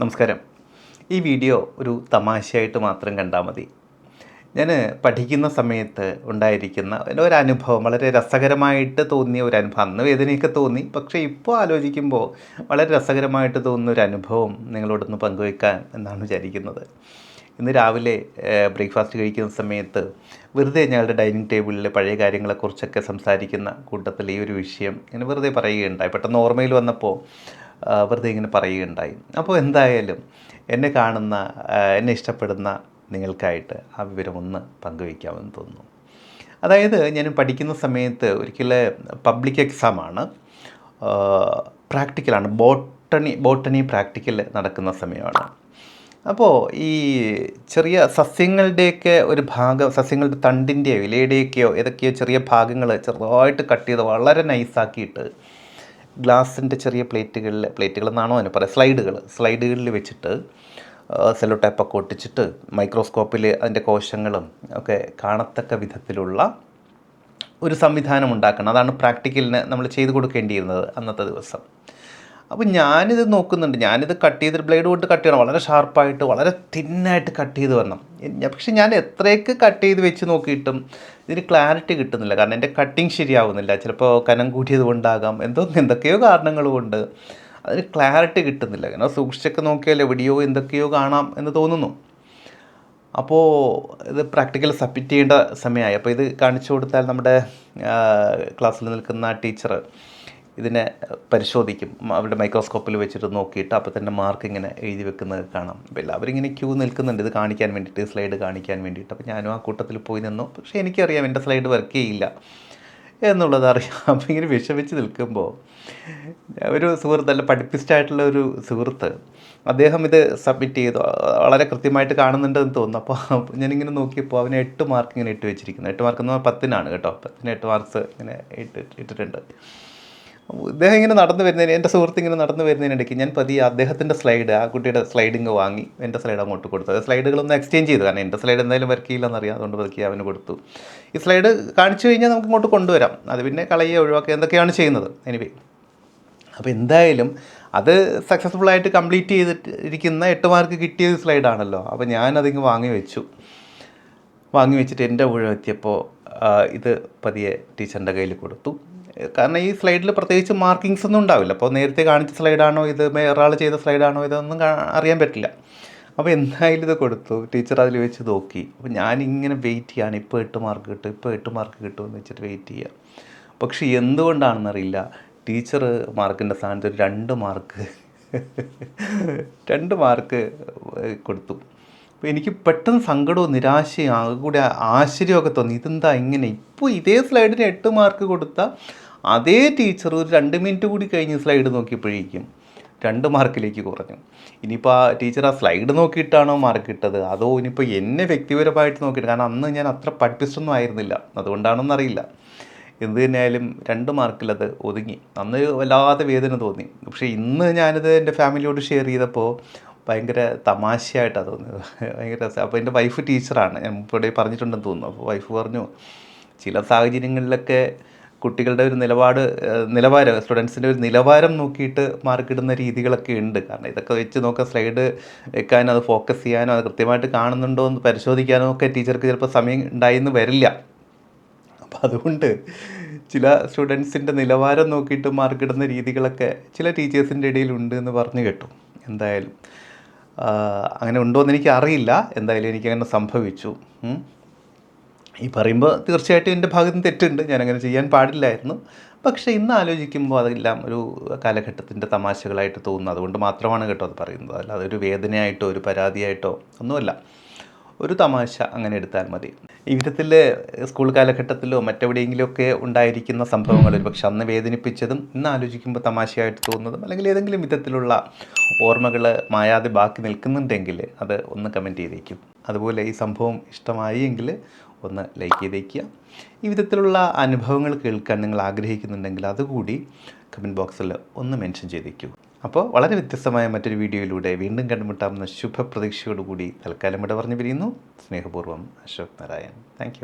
നമസ്കാരം. ഈ വീഡിയോ ഒരു തമാശയായിട്ട് മാത്രം കണ്ടാൽ മതി. ഞാൻ പഠിക്കുന്ന സമയത്ത് ഉണ്ടായിരിക്കുന്ന ഒരു അനുഭവം വളരെ രസകരമായിട്ട് തോന്നിയ ഒരു അനുഭവം അന്ന് വേദനയൊക്കെ തോന്നി പക്ഷേ ഇപ്പോൾ ആലോചിക്കുമ്പോൾ വളരെ രസകരമായിട്ട് തോന്നുന്ന ഒരു അനുഭവം നിങ്ങളോടൊന്ന് പങ്കുവെക്കാൻ എന്നാണ് വിചാരിക്കുന്നത്. ഇന്ന് രാവിലെ ബ്രേക്ക്ഫാസ്റ്റ് കഴിക്കുന്ന സമയത്ത് വെറുതെ ഞങ്ങളുടെ ഡൈനിങ് ടേബിളിൽ പഴയ കാര്യങ്ങളെക്കുറിച്ചൊക്കെ സംസാരിക്കുന്ന കൂട്ടത്തിൽ ഈ ഒരു വിഷയം ഇങ്ങനെ വെറുതെ പറയുകയുണ്ടായി. പെട്ടെന്ന് ഓർമ്മയിൽ വന്നപ്പോൾ വെറുതെ ഇങ്ങനെ പറയുകയുണ്ടായി. അപ്പോൾ എന്തായാലും എന്നെ കാണുന്ന എന്നെ ഇഷ്ടപ്പെടുന്ന നിങ്ങൾക്കായിട്ട് ആ വിവരം ഒന്ന് പങ്കുവയ്ക്കാമെന്ന് തോന്നുന്നു. അതായത് ഞാൻ പഠിക്കുന്ന സമയത്ത് ഒരിക്കൽ പബ്ലിക് എക്സാമാണ് പ്രാക്ടിക്കലാണ് ബോട്ടണി ബോട്ടണി പ്രാക്ടിക്കൽ നടക്കുന്ന സമയമാണ്. അപ്പോൾ ഈ ചെറിയ സസ്യങ്ങളുടെയൊക്കെ ഒരു ഭാഗം സസ്യങ്ങളുടെ തണ്ടിന്റെയോ ഇലയുടെയൊക്കെയോ ഏതൊക്കെയോ ചെറിയ ഭാഗങ്ങൾ ചെറുതായിട്ട് കട്ട് ചെയ്ത് വളരെ നൈസാക്കിയിട്ട് ഗ്ലാസിന്റെ ചെറിയ പ്ലേറ്റുകളിൽ പ്ലേറ്റുകൾ എന്നാണോ അതിന് പറയുക സ്ലൈഡുകൾ. സ്ലൈഡുകളിൽ വെച്ചിട്ട് സെല്ലോ ടൈപ്പൊക്കെ ഒട്ടിച്ചിട്ട് മൈക്രോസ്കോപ്പിൽ അതിന്റെ കോശങ്ങളും ഒക്കെ കാണത്തക്ക വിധത്തിലുള്ള ഒരു സംവിധാനം ഉണ്ടാക്കണം. അതാണ് പ്രാക്ടിക്കലിന് നമ്മൾ ചെയ്ത് കൊടുക്കേണ്ടിയിരുന്നത് അന്നത്തെ ദിവസം. അപ്പോൾ ഞാനിത് നോക്കുന്നുണ്ട്. ഞാനിത് കട്ട് ചെയ്ത് ബ്ലേഡ് കൊണ്ട് കട്ട് ചെയ്യണം. വളരെ ഷാർപ്പായിട്ട് വളരെ തിന്നായിട്ട് കട്ട് ചെയ്ത് വരണം. പക്ഷെ ഞാൻ എത്രയൊക്കെ കട്ട് ചെയ്ത് വെച്ച് നോക്കിയിട്ടും ഇതിന് ക്ലാരിറ്റി കിട്ടുന്നില്ല. കാരണം എന്റെ കട്ടിങ് ശരിയാവുന്നില്ല. ചിലപ്പോൾ കനം കൂട്ടിയത് കൊണ്ടാകാം. എന്തോ എന്തൊക്കെയോ കാരണങ്ങൾ കൊണ്ട് അതിന് ക്ലാരിറ്റി കിട്ടുന്നില്ല. കാരണം സൂക്ഷിച്ചൊക്കെ നോക്കിയാൽ എവിടെയോ എന്തൊക്കെയോ കാണാം എന്ന് തോന്നുന്നു. അപ്പോൾ ഇത് പ്രാക്ടിക്കൽ സബ്മിറ്റ് ചെയ്യേണ്ട സമയമായി. അപ്പോൾ ഇത് കാണിച്ചു കൊടുത്താൽ നമ്മുടെ ക്ലാസ്സിൽ നിൽക്കുന്ന ടീച്ചർ ഇതിനെ പരിശോധിക്കും. അവരുടെ മൈക്രോസ്കോപ്പിൽ വെച്ചിട്ട് നോക്കിയിട്ട് അപ്പോൾ തന്നെ മാർക്ക് ഇങ്ങനെ എഴുതി വെക്കുന്നത് കാണാം. അപ്പോൾ എല്ലാവരും ഇങ്ങനെ ക്യൂ നിൽക്കുന്നുണ്ട്. ഇത് കാണിക്കാൻ വേണ്ടിയിട്ട് സ്ലൈഡ് കാണിക്കാൻ വേണ്ടിയിട്ട്. അപ്പോൾ ഞാനും ആ കൂട്ടത്തിൽ പോയി നിന്നു. പക്ഷേ എനിക്കറിയാം എന്റെ സ്ലൈഡ് വർക്ക് ചെയ്യില്ല എന്നുള്ളത് അറിയാം. അപ്പോൾ ഇങ്ങനെ വിഷമിച്ച് നിൽക്കുമ്പോൾ ഒരു സുഹൃത്ത് അല്ല പഠിപ്പിസ്റ്റായിട്ടുള്ള ഒരു സുഹൃത്ത് അദ്ദേഹം ഇത് സബ്മിറ്റ് ചെയ്തു. വളരെ കൃത്യമായിട്ട് കാണുന്നുണ്ടെന്ന് തോന്നുന്നു. അപ്പോൾ ഞാനിങ്ങനെ നോക്കിയപ്പോൾ അവന് എട്ട് മാർക്ക് ഇങ്ങനെ ഇട്ട് വെച്ചിരിക്കുന്നത് എട്ട് മാർക്ക് എന്ന് പറഞ്ഞാൽ പത്തിനാണ് കേട്ടോ. പത്തിന് എട്ട് മാർക്സ് ഇങ്ങനെ ഇട്ട് ഇട്ടിട്ടുണ്ട്. ഇദ്ദേഹം ഇങ്ങനെ നടന്നു വരുന്നതിന് എന്റെ സുഹൃത്ത് ഇങ്ങനെ നടന്നു വരുന്നതിനിടയ്ക്ക് ഞാൻ പതിയെ അദ്ദേഹത്തിന്റെ സ്ലൈഡ് ആ കുട്ടിയുടെ സ്ലൈഡിങ് വാങ്ങി എന്റെ സ്ലൈഡ് അങ്ങോട്ട് കൊടുത്തു. അത് സ്ലൈഡുകളൊന്നും എക്സ്ചേഞ്ച് ചെയ്തു. കാരണം എന്റെ സ്ലൈഡ് എന്തായാലും വർക്ക് ചെയ്യില്ലെന്നറിയാം അതുകൊണ്ട് വർക്കി അവന് കൊടുത്തു. ഈ സ്ലൈഡ് കാണിച്ചു കഴിഞ്ഞാൽ നമുക്ക് ഇങ്ങോട്ട് കൊണ്ടുവരാം. അത് പിന്നെ കളയുക ഒഴിവാക്കുക എന്തൊക്കെയാണ് ചെയ്യുന്നത്. എനിവേ അപ്പോൾ എന്തായാലും അത് സക്സസ്ഫുൾ ആയിട്ട് കംപ്ലീറ്റ് ചെയ്തിട്ടിരിക്കുന്ന എട്ട് മാർക്ക് കിട്ടിയ സ്ലൈഡാണല്ലോ അപ്പോൾ ഞാനതിങ്ങ് വാങ്ങി വെച്ചു. വാങ്ങി വെച്ചിട്ട് എന്റെ ഊഴം എത്തിയപ്പോൾ ഇത് പതിയെ ടീച്ചറിന്റെ കയ്യിൽ കൊടുത്തു. കാരണം ഈ സ്ലൈഡിൽ പ്രത്യേകിച്ച് മാർക്കിങ്സ് ഒന്നും ഉണ്ടാവില്ല. അപ്പോൾ നേരത്തെ കാണിച്ച സ്ലൈഡാണോ ഇത് ഒരാൾ ചെയ്ത സ്ലൈഡാണോ ഇതൊന്നും അറിയാൻ പറ്റില്ല. അപ്പോൾ എന്തായാലും ഇത് കൊടുത്തു. ടീച്ചർ അതിൽ വെച്ച് നോക്കി. അപ്പോൾ ഞാൻ ഇങ്ങനെ വെയിറ്റ് ചെയ്യാണ്. ഇപ്പോൾ എട്ട് മാർക്ക് കിട്ടും ഇപ്പോൾ എട്ട് മാർക്ക് കിട്ടുമെന്ന് വെച്ചിട്ട് വെയിറ്റ് ചെയ്യുക. പക്ഷേ എന്തുകൊണ്ടാണെന്നറിയില്ല. ടീച്ചർ മാർക്കിന്റെ സ്ഥാനത്ത് ഒരു രണ്ട് മാർക്ക് രണ്ട് മാർക്ക് കൊടുത്തു. അപ്പോൾ എനിക്ക് പെട്ടെന്ന് സങ്കടവും നിരാശയും ആകെ കൂടി ആശ്ചര്യമൊക്കെ തോന്നി. ഇതെന്താ ഇങ്ങനെ? ഇപ്പോൾ ഇതേ സ്ലൈഡിന് എട്ട് മാർക്ക് കൊടുത്ത അതേ ടീച്ചർ ഒരു രണ്ട് മിനിറ്റ് കൂടി കഴിഞ്ഞ് സ്ലൈഡ് നോക്കിയപ്പോഴേക്കും രണ്ട് മാർക്കിലേക്ക് കുറഞ്ഞു. ഇനിയിപ്പോൾ ആ ടീച്ചർ ആ സ്ലൈഡ് നോക്കിയിട്ടാണോ മാർക്ക് ഇട്ടത്? അതോ ഇനിയിപ്പോൾ എന്നെ വ്യക്തിപരമായിട്ട് നോക്കിയിട്ട്? കാരണം അന്ന് ഞാൻ അത്ര പഠിപ്പിച്ചൊന്നും ആയിരുന്നില്ല. അതുകൊണ്ടാണെന്നറിയില്ല എന്ത് തന്നെയായാലും രണ്ട് മാർക്കിലത് ഒതുങ്ങി. അന്ന് വല്ലാതെ വേദന തോന്നി. പക്ഷേ ഇന്ന് ഞാനിത് എന്റെ ഫാമിലിയോട് ഷെയർ ചെയ്തപ്പോൾ ഭയങ്കര തമാശയായിട്ടാണ് തോന്നിയത്. ഭയങ്കര രസം. അപ്പോൾ എന്റെ വൈഫ് ടീച്ചറാണ് ഞാൻ ഇവിടെ പറഞ്ഞിട്ടുണ്ടെന്ന് തോന്നുന്നു. അപ്പോൾ വൈഫ് പറഞ്ഞു ചില സാഹചര്യങ്ങളിലൊക്കെ കുട്ടികളുടെ ഒരു നിലപാട് നിലവാരം സ്റ്റുഡൻസിന്റെ ഒരു നിലവാരം നോക്കിയിട്ട് മാർക്കിടുന്ന രീതികളൊക്കെ ഉണ്ട്. കാരണം ഇതൊക്കെ വെച്ച് നോക്കാൻ സ്ലൈഡ് വെക്കാനോ അത് ഫോക്കസ് ചെയ്യാനോ അത് കൃത്യമായിട്ട് കാണുന്നുണ്ടോ എന്ന് പരിശോധിക്കാനോ ഒക്കെ ടീച്ചർക്ക് ചിലപ്പോൾ സമയം ഉണ്ടായിന്ന് വരില്ല. അപ്പം അതുകൊണ്ട് ചില സ്റ്റുഡൻസിന്റെ നിലവാരം നോക്കിയിട്ട് മാർക്കിടുന്ന രീതികളൊക്കെ ചില ടീച്ചേഴ്സിന്റെ ഇടയിലുണ്ട് എന്ന് പറഞ്ഞു കേട്ടു. എന്തായാലും അങ്ങനെ ഉണ്ടോ എന്ന് എനിക്ക് അറിയില്ല എന്തായാലും എനിക്കങ്ങനെ സംഭവിച്ചു. ഈ പറയുമ്പോൾ തീർച്ചയായിട്ടും എന്റെ ഭാഗത്ത് നിന്ന് തെറ്റുണ്ട്. ഞാനങ്ങനെ ചെയ്യാൻ പാടില്ലായിരുന്നു. പക്ഷേ ഇന്ന് ആലോചിക്കുമ്പോൾ അതെല്ലാം ഒരു കാലഘട്ടത്തിന്റെ തമാശകളായിട്ട് തോന്നുന്നു. അതുകൊണ്ട് മാത്രമാണ് കേട്ടോ അത് പറയുന്നത്. അല്ലാതെ ഒരു വേദനയായിട്ടോ ഒരു പരാതിയായിട്ടോ ഒന്നുമല്ല. ഒരു തമാശ അങ്ങനെ എടുത്താൽ മതി. ഈ വിധത്തിൽ സ്കൂൾ കാലഘട്ടത്തിലോ മറ്റെവിടെയെങ്കിലും ഒക്കെ ഉണ്ടായിരിക്കുന്ന സംഭവങ്ങൾ ഒരു പക്ഷെ അന്ന് വേദനിപ്പിച്ചതും ഇന്ന് ആലോചിക്കുമ്പോൾ തമാശയായിട്ട് തോന്നുന്നതും അല്ലെങ്കിൽ ഏതെങ്കിലും വിധത്തിലുള്ള ഓർമ്മകൾ മായാതെ ബാക്കി നിൽക്കുന്നുണ്ടെങ്കിൽ അത് ഒന്ന് കമന്റ് ചെയ്തേക്കും. അതുപോലെ ഈ സംഭവം ഇഷ്ടമായി എങ്കിൽ ഒന്ന് ലൈക്ക് ചെയ്തേക്കുക. ഈ വിധത്തിലുള്ള അനുഭവങ്ങൾ കേൾക്കാൻ നിങ്ങൾ ആഗ്രഹിക്കുന്നുണ്ടെങ്കിൽ അതുകൂടി കമന്റ് ബോക്സിൽ ഒന്ന് മെൻഷൻ ചെയ്തേക്കൂ. അപ്പോൾ വളരെ വ്യത്യസ്തമായ മറ്റൊരു വീഡിയോയിലൂടെ വീണ്ടും കണ്ടുമുട്ടാമെന്ന ശുഭപ്രതീക്ഷയോടുകൂടി തൽക്കാലം ഇവിടെ പറഞ്ഞു പിരിയുന്നു സ്നേഹപൂർവം അശോക് നാരായൺ. താങ്ക്